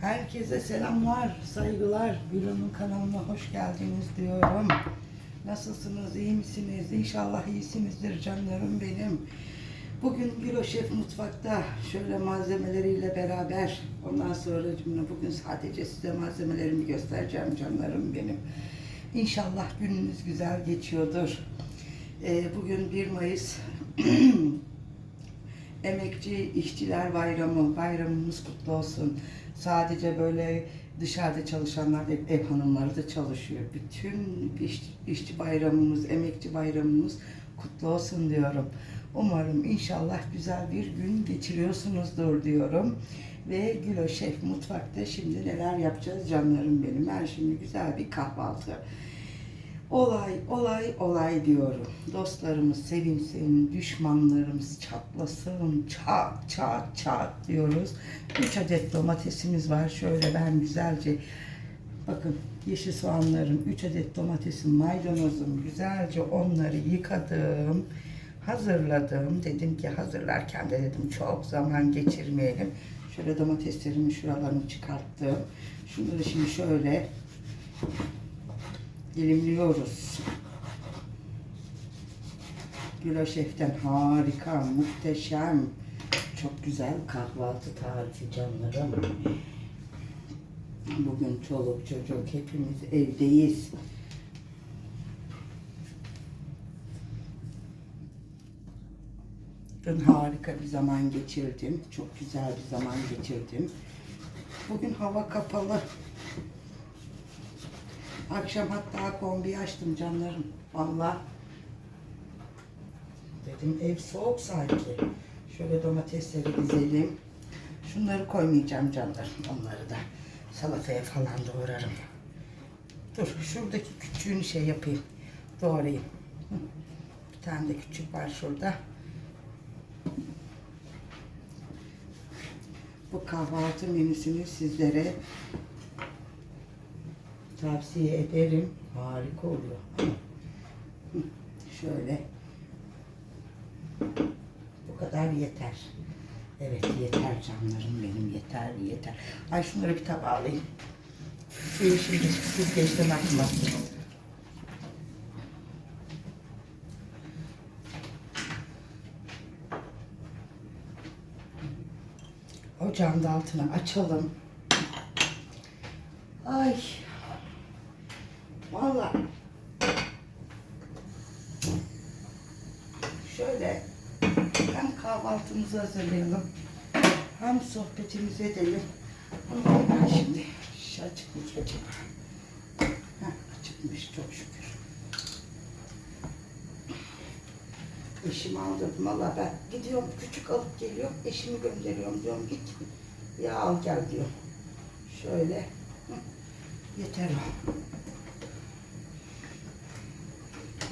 Herkese selamlar, saygılar. Gülüm'ün kanalına hoş geldiniz diyorum. Nasılsınız, iyi misiniz? İnşallah iyisinizdir canlarım benim. Bugün Gülo Şef mutfakta şöyle malzemeleriyle beraber ondan sonra bugün sadece size malzemelerimi göstereceğim canlarım benim. İnşallah gününüz güzel geçiyordur. Ee, bugün 1 Mayıs Emekçi İşçiler Bayramı, bayramımız kutlu olsun. Sadece böyle dışarıda çalışanlar değil, ev hanımları da çalışıyor. Bütün iş, işçi bayramımız, emekçi bayramımız kutlu olsun diyorum. Umarım inşallah güzel bir gün geçiriyorsunuzdur diyorum. Ve Gülo Şef mutfakta şimdi neler yapacağız canlarım benim. Ben şimdi güzel bir kahvaltı. Olay, olay, olay diyorum. Dostlarımız sevinsin, düşmanlarımız çatlasın, çat, çat, çat diyoruz. 3 adet domatesimiz var. Şöyle ben güzelce, bakın yeşil soğanlarım, 3 adet domatesim, maydanozum, güzelce onları yıkadım, hazırladım. Dedim ki hazırlarken de dedim çok zaman geçirmeyelim. Şöyle domateslerimin şuralarını çıkarttım. Şunları şimdi şöyle dilimliyoruz. Gülo Şef'ten harika, muhteşem, çok güzel kahvaltı tarifi canlarım. Bugün çoluk çocuk hepimiz evdeyiz. Bugün harika bir zaman geçirdim. Çok güzel bir zaman geçirdim. Bugün hava kapalı. Akşam hatta kombi açtım canlarım. Valla. Dedim ev soğuk sanki. Şöyle domatesleri dizelim. Şunları koymayacağım canlarım. Onları da salataya falan doğrarım. Dur şuradaki küçüğünü şey yapayım. Doğrayayım. Bir tane de küçük var şurada. Bu kahvaltı menüsünü sizlere tavsiye ederim. Harika oluyor. Şöyle. Bu kadar yeter. Evet yeter canlarım benim yeter yeter. Ay şunları bir tabağa alayım. Suyu şimdi süzgeçten akmasın. Ocağın da altını açalım. Ay. Valla. Şöyle hem kahvaltımızı hazırlayalım hem sohbetimizi edelim. Ben şimdi şişe açıkmış acaba. Heh, açıkmış çok şükür. Eşimi aldırdım valla ben gidiyorum küçük alıp geliyorum eşimi gönderiyorum diyorum git ya al gel diyor. Şöyle yeter o.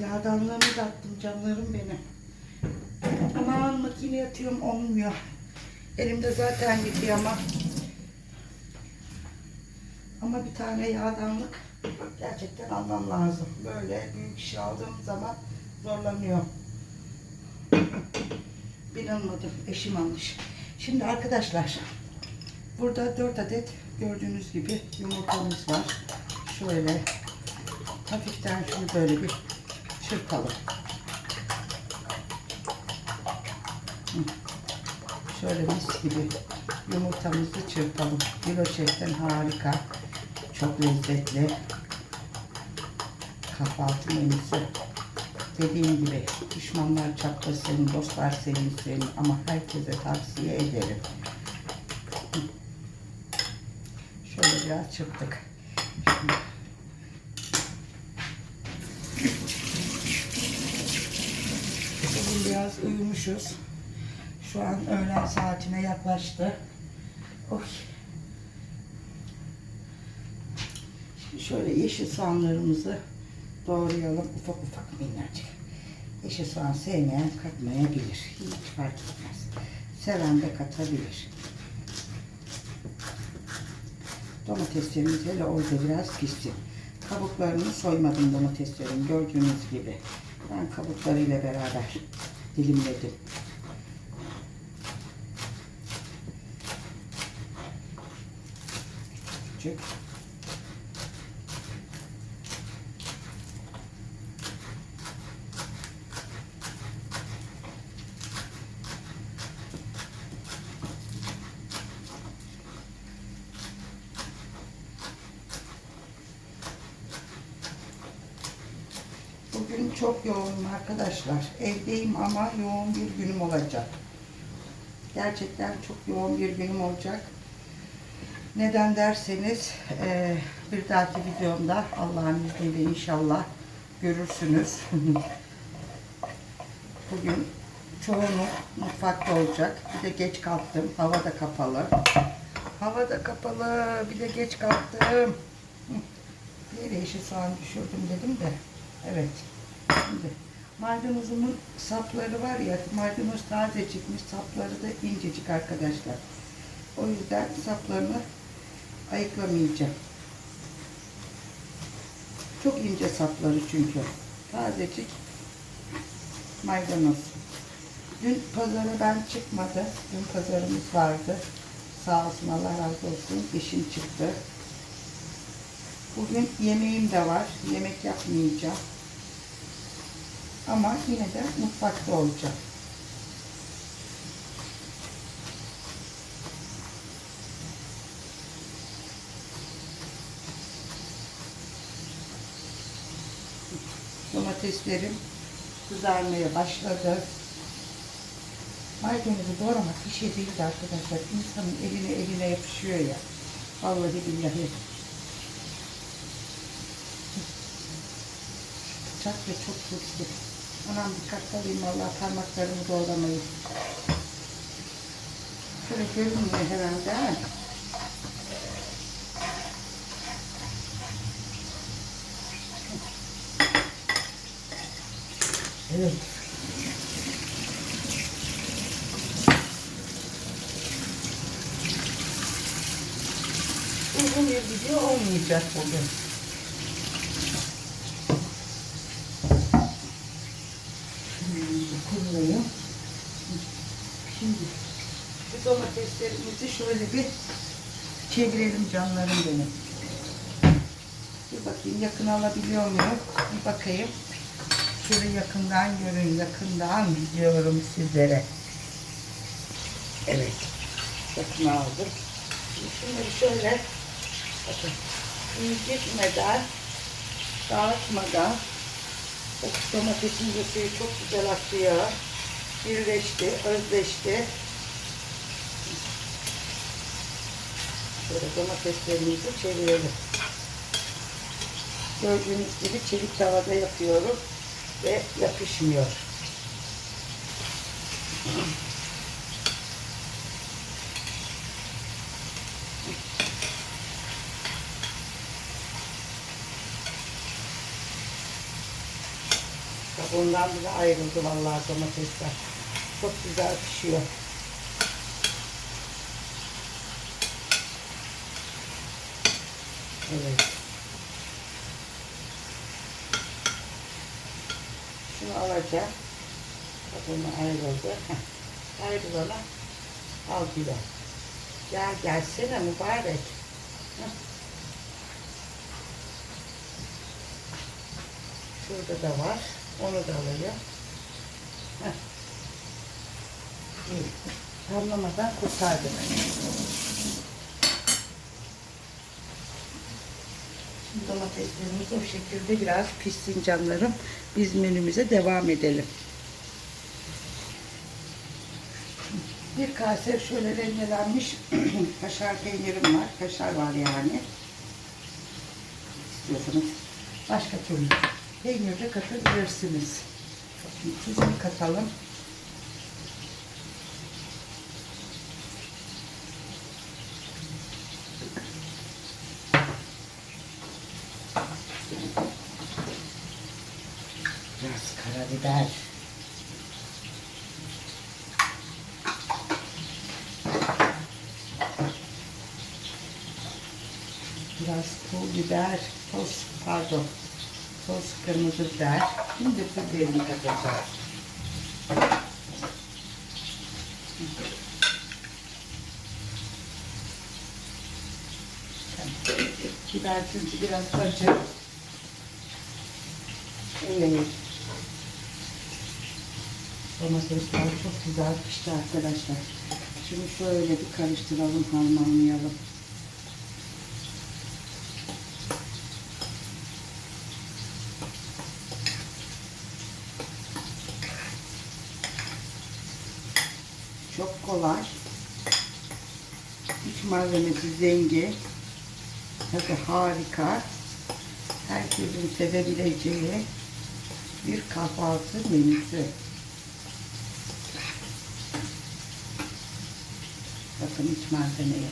Yağdanlığımı da attım canlarım benim. Aman makineye atıyorum olmuyor. Elimde zaten gidiyor ama. Ama bir tane yağdanlık gerçekten almam lazım. Böyle büyük iş aldığım zaman zorlanıyor. Bir almadım. Eşim almış. Şimdi arkadaşlar burada 4 adet gördüğünüz gibi yumurtamız var. Şöyle hafiften şunu böyle bir çırpalım. Şöyle mis gibi yumurtamızı çırpalım. Şef'ten harika. Çok lezzetli. Kahvaltı menüsü. Dediğim gibi düşmanlar çatlasın, dostlar sevinsin ama herkese tavsiye ederim. Şöyle biraz çırptık. Şimdi biraz uyumuşuz. Şu an öğlen saatine yaklaştı. Oy. Şimdi şöyle yeşil soğanlarımızı doğrayalım ufak ufak minnacık. Yeşil soğan sevmeyen katmayabilir. Hiç fark etmez. Seven de katabilir. Domateslerimiz hele orada biraz pişsin. Kabuklarını soymadım domateslerin gördüğünüz gibi. Ben kabuklarıyla beraber dilimledim. Küçük. Bugün çok yoğunum arkadaşlar. Evdeyim ama yoğun bir günüm olacak. Gerçekten çok yoğun bir günüm olacak. Neden derseniz eee, bir dahaki videomda Allah'ın izniyle inşallah görürsünüz. Bugün çoğunluk mutfakta olacak. Bir de geç kalktım. Hava da kapalı. Hava da kapalı. Bir de geç kalktım. Bir yeşil soğan düşürdüm dedim de. Evet. Şimdi maydanozumun sapları var ya, maydanoz taze çıkmış, sapları da incecik arkadaşlar. O yüzden saplarını ayıklamayacağım. Çok ince sapları çünkü. Tazecik maydanoz. Dün pazara ben çıkmadı. Dün pazarımız vardı. Sağ olsun Allah razı olsun. Eşim çıktı. Bugün yemeğim de var. Yemek yapmayacağım. Ama yine de mutfakta olacağım. Domateslerim kızarmaya başladı. Maydanozu doğramak bir şey değil de arkadaşlar. İnsanın eline eline yapışıyor ya. Vallahi billahi. Bıçak da çok güçlü. Anam dikkatli olayım valla parmaklarımı doğramayı. Şöyle görünmüyor herhalde ha. Evet. Uzun bir video olmayacak bugün. kurulayım. Şimdi bu domateslerimizi şöyle bir çevirelim canlarım benim. Bir bakayım yakın alabiliyor muyum? Bir bakayım. Şöyle yakından görün, yakından diyorum sizlere. Evet. Yakın aldım. Şimdi şöyle bakın incitmeden dağıtmadan o domatesin de çok güzel akıyor. Birleşti, özleşti. Şöyle domateslerimizi çevirelim. Gördüğünüz gibi çelik tavada yapıyorum ve yapışmıyor. Kabuğundan bile ayrıldı vallahi domatesler. Çok güzel pişiyor. Evet. Şunu alacağım. Kabuğunu ayrıldı. Ayrılana al bile. Gel gelsene mübarek. Heh. Şurada da var. Onu da alayım. Heh. İyi. Tamlamadan kurtardım. Domateslerimiz o şekilde biraz pişsin canlarım. Biz menümüze devam edelim. Bir kase şöyle rendelenmiş kaşar peynirim var. Kaşar var yani. İstiyorsanız başka türlü peynir de katabilirsiniz. Şimdi tuzunu katalım. Biraz karabiber. Biraz pul biber, toz, pardon, toz biber. Şimdi biberini katacağız. Biber çünkü biraz acı. Evet. Domatesler çok güzel pişti arkadaşlar. Şimdi şöyle bir karıştıralım, harmanlayalım. Çok kolay. Malzemesi zengin. Tadı harika. Herkesin sevebileceği bir kahvaltı menüsü. Bakın iç malzemeye.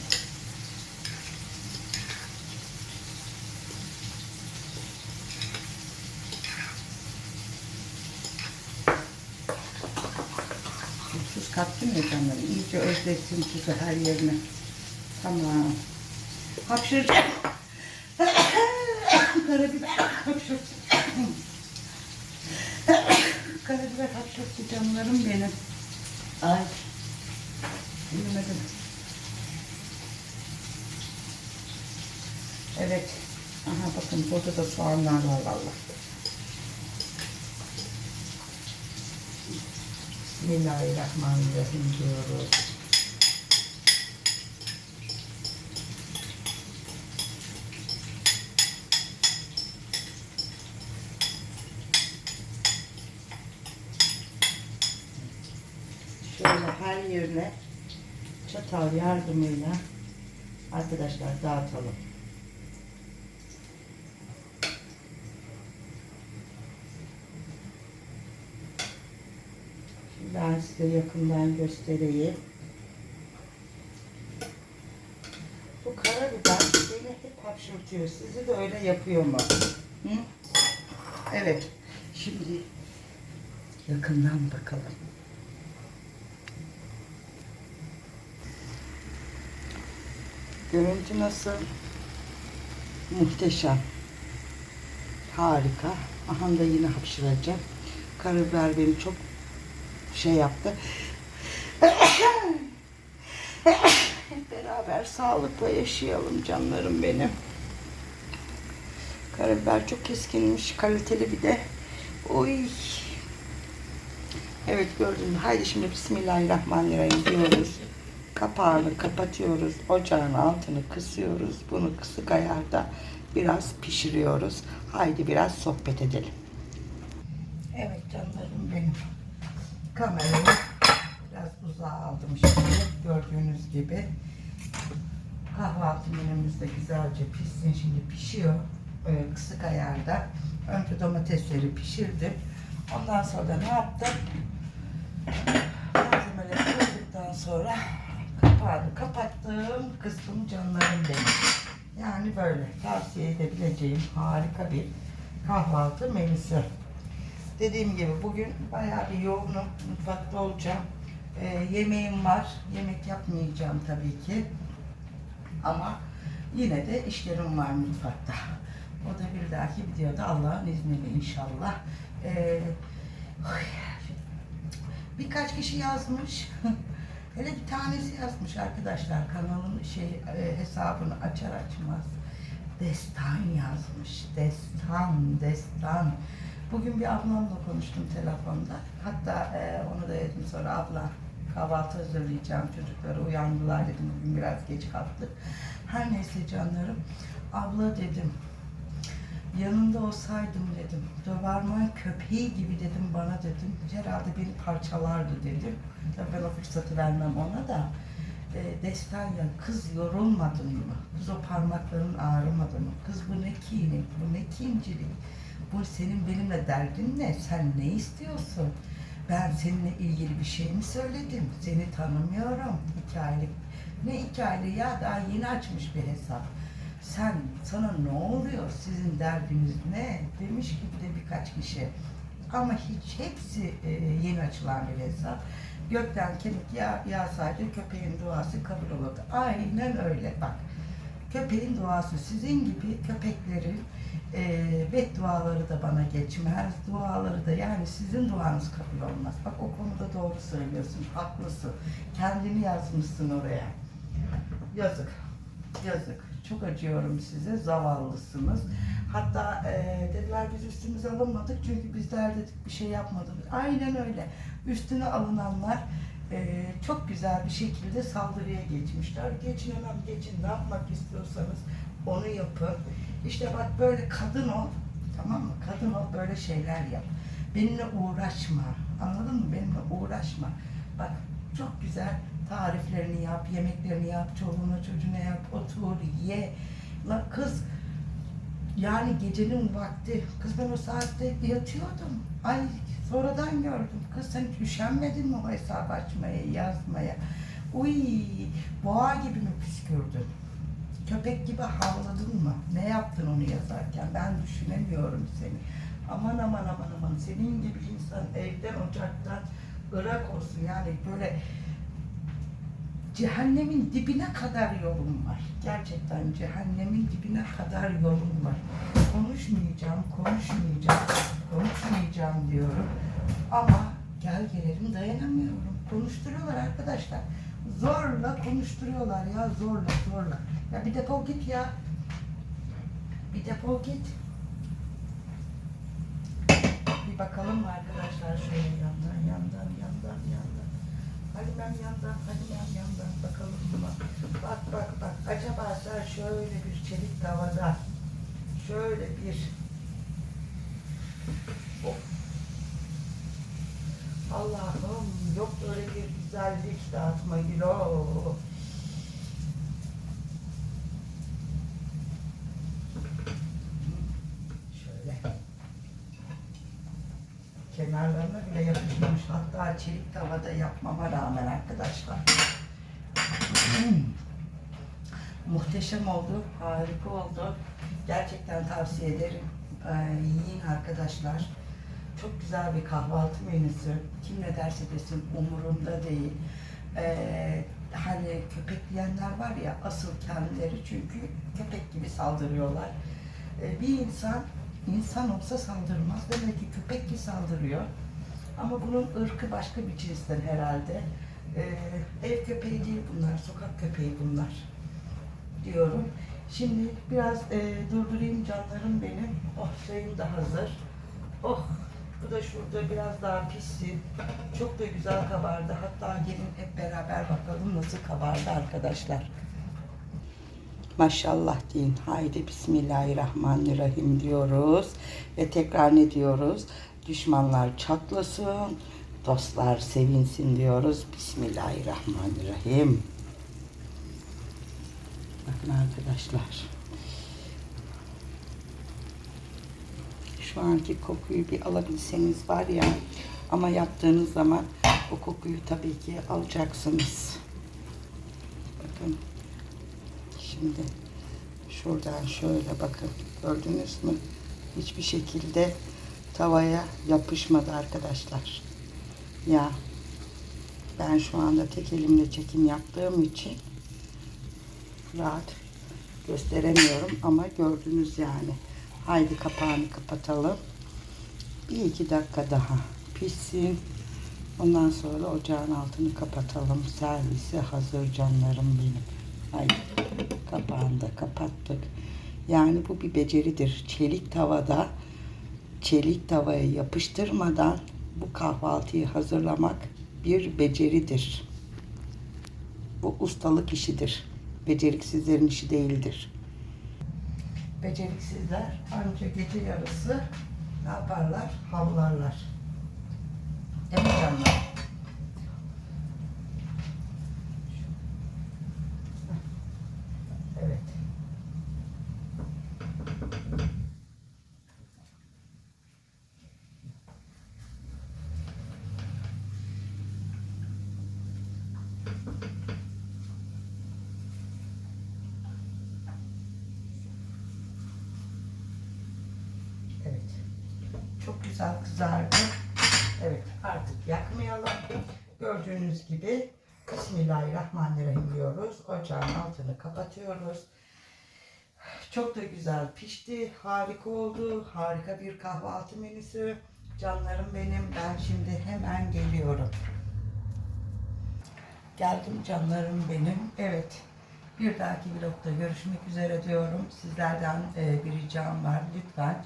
Tuz kattım ya canlarım. İyice özlesin tuzu her yerine. Tamam. Hapşıracağım. Karabiber hapşıracağım. Karabiber hapşırttı canlarım benim. Ay. Bilmedim. Evet. Aha bakın burada da soğanlar var valla. Bismillahirrahmanirrahim diyoruz. Şöyle her yerine çatal yardımıyla arkadaşlar dağıtalım. Şimdi ben size yakından göstereyim. Bu karabiber beni hep hapşırtıyor. Sizi de öyle yapıyor mu? Hı? Evet. Şimdi yakından bakalım. Görüntü nasıl? Muhteşem. Harika. Aha da yine hapşıracağım. Karabiber beni çok şey yaptı. Beraber sağlıkla yaşayalım canlarım benim. Karabiber çok keskinmiş, kaliteli bir de. Oy. Evet gördün mü? Haydi şimdi Bismillahirrahmanirrahim diyoruz. Kapağını kapatıyoruz. Ocağın altını kısıyoruz. Bunu kısık ayarda biraz pişiriyoruz. Haydi biraz sohbet edelim. Evet canlarım benim. Kamerayı biraz uzağa aldım şimdi. Gördüğünüz gibi. Kahvaltı menümüz güzelce pişsin. Şimdi pişiyor. Böyle kısık ayarda. Önce domatesleri pişirdim. Ondan sonra ne yaptım? Malzemeleri koyduktan sonra kapağını kapattım. Kıstım canlarım benim. Yani böyle tavsiye edebileceğim harika bir kahvaltı menüsü. Dediğim gibi bugün bayağı bir yoğunum. Mutfakta olacağım. Ee, yemeğim var. Yemek yapmayacağım tabii ki. Ama yine de işlerim var mutfakta. O da bir dahaki videoda Allah'ın izniyle inşallah. Ee, birkaç kişi yazmış. Hele bir tanesi yazmış arkadaşlar kanalın şey e, hesabını açar açmaz. Destan yazmış. Destan, destan. Bugün bir ablamla konuştum telefonda. Hatta e, onu da dedim sonra abla kahvaltı hazırlayacağım çocukları uyandılar dedim bugün biraz geç kalktık. Her neyse canlarım abla dedim yanında olsaydım dedim doberman köpeği gibi dedim bana dedim herhalde beni parçalardı dedim. Tabii ben o fırsatı vermem ona da. E, destan ya kız yorulmadın mı? Kız o parmakların ağrımadı mı? Kız bu ne kinik, bu ne kincilik? Bu senin benimle derdin ne? Sen ne istiyorsun? Ben seninle ilgili bir şey mi söyledim? Seni tanımıyorum. İki aylık. Ne aylık ya? Daha yeni açmış bir hesap. Sen, sana ne oluyor? Sizin derdiniz ne? Demiş gibi de birkaç kişi. Ama hiç hepsi e, yeni açılan bir hesap. Gökten kemik yağ, yağsaydı köpeğin duası kabul olurdu. Aynen öyle bak. Köpeğin duası sizin gibi köpeklerin e, bedduaları da bana geçmez. Duaları da yani sizin duanız kabul olmaz. Bak o konuda doğru söylüyorsun. Haklısın. Kendini yazmışsın oraya. Yazık. Yazık. Çok acıyorum size. Zavallısınız. Hatta e, dediler biz üstümüze alınmadık çünkü bizler dedik bir şey yapmadık. Aynen öyle. Üstüne alınanlar e, çok güzel bir şekilde saldırıya geçmişler. Geçin hemen geçin. Ne yapmak istiyorsanız onu yapın. İşte bak böyle kadın ol. Tamam mı? Kadın ol böyle şeyler yap. Benimle uğraşma. Anladın mı? Benimle uğraşma. Bak çok güzel tariflerini yap, yemeklerini yap, çoluğuna çocuğuna yap, otur, ye. La kız yani gecenin vakti, kız ben o saatte yatıyordum. Ay sonradan gördüm. Kız sen üşenmedin mi o hesap açmaya, yazmaya? Uy, boğa gibi mi püskürdün? Köpek gibi havladın mı? Ne yaptın onu yazarken? Ben düşünemiyorum seni. Aman aman aman aman. Senin gibi insan evden ocaktan ırak olsun. Yani böyle cehennemin dibine kadar yolum var. Gerçekten cehennemin dibine kadar yolum var. Konuşmayacağım, konuşmayacağım, konuşmayacağım diyorum. Ama gel gelelim dayanamıyorum. Konuşturuyorlar arkadaşlar. Zorla konuşturuyorlar ya zorla zorla. Ya bir defol git ya. Bir defol git. Bir bakalım arkadaşlar şöyle yandan yandan yandan. Hadi ben yandan, hadi ben yandan bakalım mı? Bak bak bak. Acaba sen şöyle bir çelik tavada şöyle bir Allah'ım yok böyle bir güzellik dağıtma Gilo. Şöyle. Kenarlarına bile Hatta çelik tavada yapmama rağmen arkadaşlar. Muhteşem oldu. Harika oldu. Gerçekten tavsiye ederim. Ee, yiyin arkadaşlar. Çok güzel bir kahvaltı menüsü. Kim ne derse desin umurumda değil. Ee, hani köpekleyenler var ya asıl kendileri çünkü köpek gibi saldırıyorlar. Ee, bir insan insan olsa saldırmaz. Demek ki köpek ki saldırıyor. Ama bunun ırkı başka bir cinsten herhalde. Ee, ev köpeği değil bunlar, sokak köpeği bunlar diyorum. Şimdi biraz e, durdurayım canlarım benim. Oh çayım da hazır. Oh bu da şurada biraz daha pişsin. Çok da güzel kabardı. Hatta gelin hep beraber bakalım nasıl kabardı arkadaşlar. Maşallah deyin. Haydi Bismillahirrahmanirrahim diyoruz. Ve tekrar ne diyoruz? Düşmanlar çatlasın, dostlar sevinsin diyoruz. Bismillahirrahmanirrahim. Bakın arkadaşlar. Şu anki kokuyu bir alabilseniz var ya ama yaptığınız zaman o kokuyu tabii ki alacaksınız. Bakın. Şimdi şuradan şöyle bakın. Gördünüz mü? Hiçbir şekilde tavaya yapışmadı arkadaşlar. Ya ben şu anda tek elimle çekim yaptığım için rahat gösteremiyorum ama gördünüz yani. Haydi kapağını kapatalım. Bir iki dakika daha pişsin. Ondan sonra ocağın altını kapatalım. Servise hazır canlarım benim. Haydi kapağını da kapattık. Yani bu bir beceridir. Çelik tavada çelik tavaya yapıştırmadan bu kahvaltıyı hazırlamak bir beceridir. Bu ustalık işidir. Beceriksizlerin işi değildir. Beceriksizler ancak gece yarısı ne yaparlar? Havlarlar. Değil mi canlar? Evet. Evet. Çok güzel kızardı. Evet artık yakmayalım. Gördüğünüz gibi Bismillahirrahmanirrahim diyoruz. Ocağın altını kapatıyoruz. Çok da güzel pişti. Harika oldu. Harika bir kahvaltı menüsü. Canlarım benim. Ben şimdi hemen geliyorum. Geldim canlarım benim. Evet. Bir dahaki vlogda görüşmek üzere diyorum. Sizlerden e, bir ricam var. Lütfen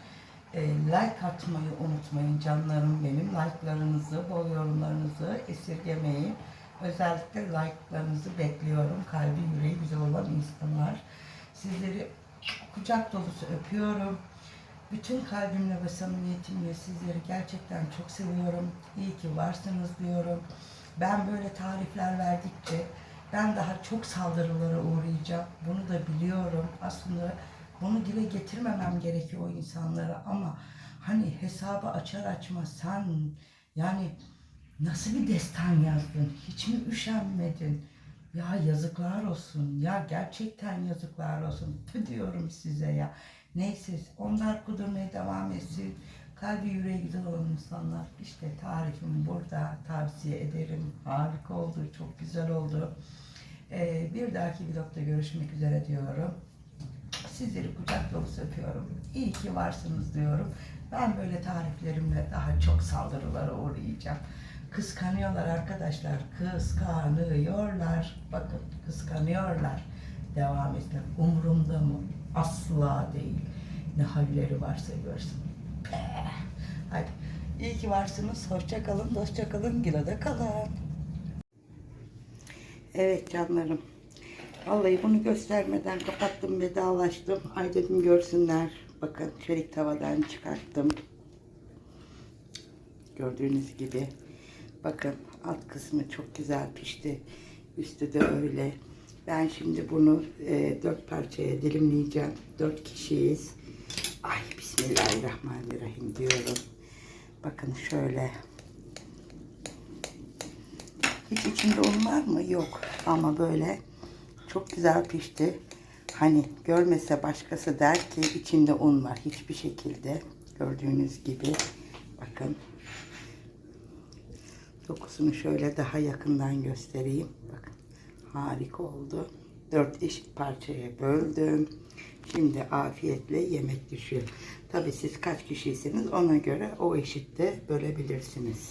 like atmayı unutmayın canlarım benim. Like'larınızı, bol yorumlarınızı esirgemeyin. Özellikle like'larınızı bekliyorum. Kalbi yüreği güzel olan insanlar. Sizleri kucak dolusu öpüyorum. Bütün kalbimle ve samimiyetimle sizleri gerçekten çok seviyorum. İyi ki varsınız diyorum. Ben böyle tarifler verdikçe ben daha çok saldırılara uğrayacağım. Bunu da biliyorum. Aslında bunu dile getirmemem gerekiyor o insanlara ama hani hesabı açar açmaz sen yani nasıl bir destan yazdın? Hiç mi üşenmedin? Ya yazıklar olsun. Ya gerçekten yazıklar olsun. Tü diyorum size ya. Neyse onlar kudurmaya devam etsin. Kalbi yüreği güzel olan insanlar. İşte tarifim burada. Tavsiye ederim. Harika oldu. Çok güzel oldu. Ee, bir dahaki vlogda görüşmek üzere diyorum. Sizleri kucak dolusu öpüyorum. İyi ki varsınız diyorum. Ben böyle tariflerimle daha çok saldırılara uğrayacağım. Kıskanıyorlar arkadaşlar. Kıskanıyorlar. Bakın kıskanıyorlar. Devam etsin. Umurumda mı? Asla değil. Ne halleri varsa görsün. Peh. Hadi. İyi ki varsınız. Hoşça kalın, dostça kalın, Gilo'da kalın. Evet canlarım. Vallahi bunu göstermeden kapattım, vedalaştım. Ay dedim görsünler. Bakın çelik tavadan çıkarttım. Gördüğünüz gibi. Bakın alt kısmı çok güzel pişti. Üstü de öyle. Ben şimdi bunu e, dört parçaya dilimleyeceğim. Dört kişiyiz. Ay Bismillahirrahmanirrahim diyorum. Bakın şöyle. Hiç içinde un var mı? Yok. Ama böyle çok güzel pişti. Hani görmese başkası der ki içinde un var. Hiçbir şekilde gördüğünüz gibi. Bakın. Dokusunu şöyle daha yakından göstereyim. Bakın. Harika oldu. Dört eşit parçaya böldüm. Şimdi afiyetle yemek düşüyor. Tabi siz kaç kişiyseniz ona göre o eşitte bölebilirsiniz.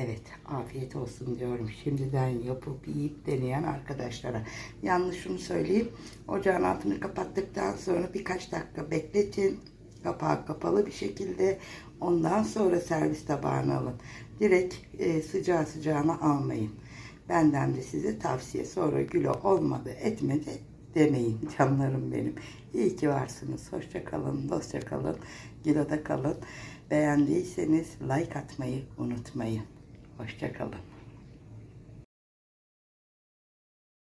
Evet, afiyet olsun diyorum. Şimdiden yapıp yiyip deneyen arkadaşlara. Yalnız şunu söyleyeyim. Ocağın altını kapattıktan sonra birkaç dakika bekletin. Kapağı kapalı bir şekilde. Ondan sonra servis tabağına alın. Direkt e, sıcağı sıcağına almayın. Benden de size tavsiye. Sonra gülo olmadı, etmedi demeyin canlarım benim. İyi ki varsınız. Hoşça kalın, dostça kalın. Gilo'da kalın. Beğendiyseniz like atmayı unutmayın. Hoşça kalın.